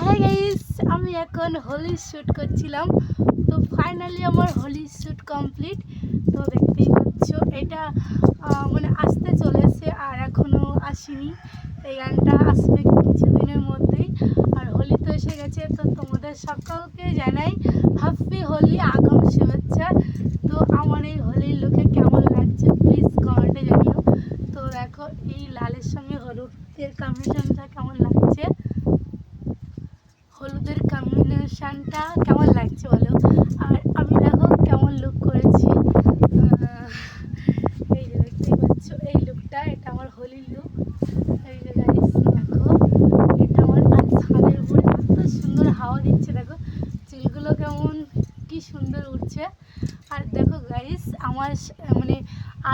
হ্যাঁ গাইস আমি এখন হোলি শ্যুট করছিলাম। তো ফাইনালি আমার হোলি শ্যুট কমপ্লিট তো দেখতেই পাচ্ছ, এটা মানে আসতে চলেছে আর এখনও আসেনি। এই গানটা আসবে কিছুদিনের মধ্যেই। আর হোলি তো এসে গেছে, তো তোমাদের সকলকে জানাই হ্যাপি হোলি, আগাম শুভেচ্ছা। তো আমার এই হোলির লোকে কেমন লাগছে প্লিজ কমেন্টে জানিও। তো দেখো, এই লালের সঙ্গে হলুদের কম্বিনেশনটা কেমন লাগছে হলুদের কম্বিনেশনটা কেমন লাগছে বলো? আর আমি দেখো কেমন লুক করেছি। এই যে দেখতেই পাচ্ছ, এই লুকটা এটা আমার হোলির লুক এই যে গাইস দেখো, এটা আমার ছাদের উপরে এত সুন্দর হাওয়া দিচ্ছে, দেখো। চুলগুলো কেমন, কি সুন্দর উঠছে আর দেখো গাইস আমার মানে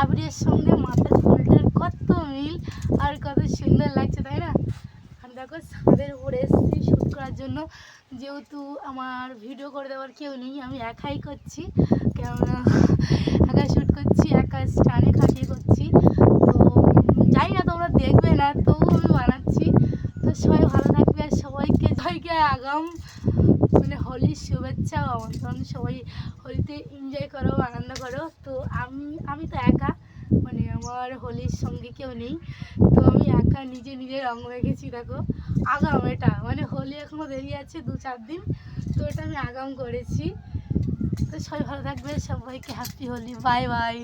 আবিরের সঙ্গে মাথার ফুলটার কত মিল, আর কত সুন্দর লাগছে, তাই না? দেখো ছাদের উপরে এসেছি শ্যুট করার জন্য। যেহেতু আমার ভিডিও করে দেওয়ার কেউ নেই, আমি একাই করছি। কেননা একা শ্যুট করছি একা স্টানে খাটিয়ে করছি। তো জানি না, তোমরা দেখবে না তবু আমি বানাচ্ছি। তো সবাই ভালো থাকবে আর সবাইকে সবাইকে আগাম। মানে হোলির শুভেচ্ছা আমন্ত্রণ। সবাই হোলিতে এনজয় করো, আনন্দ করো। তো আমি আমি তো একা মানে আমার হোলির সঙ্গে কেউ নেই। তো আমি একা নিজে নিজে রং মেখেছি দেখো। আগাম এটা মানে হোলি এখনও দেরি আছে দু চার দিন, তো এটা আমি আগাম করেছি। তো সবাই ভালো থাকবে, সবাইকে হ্যাপি হোলি বাই বাই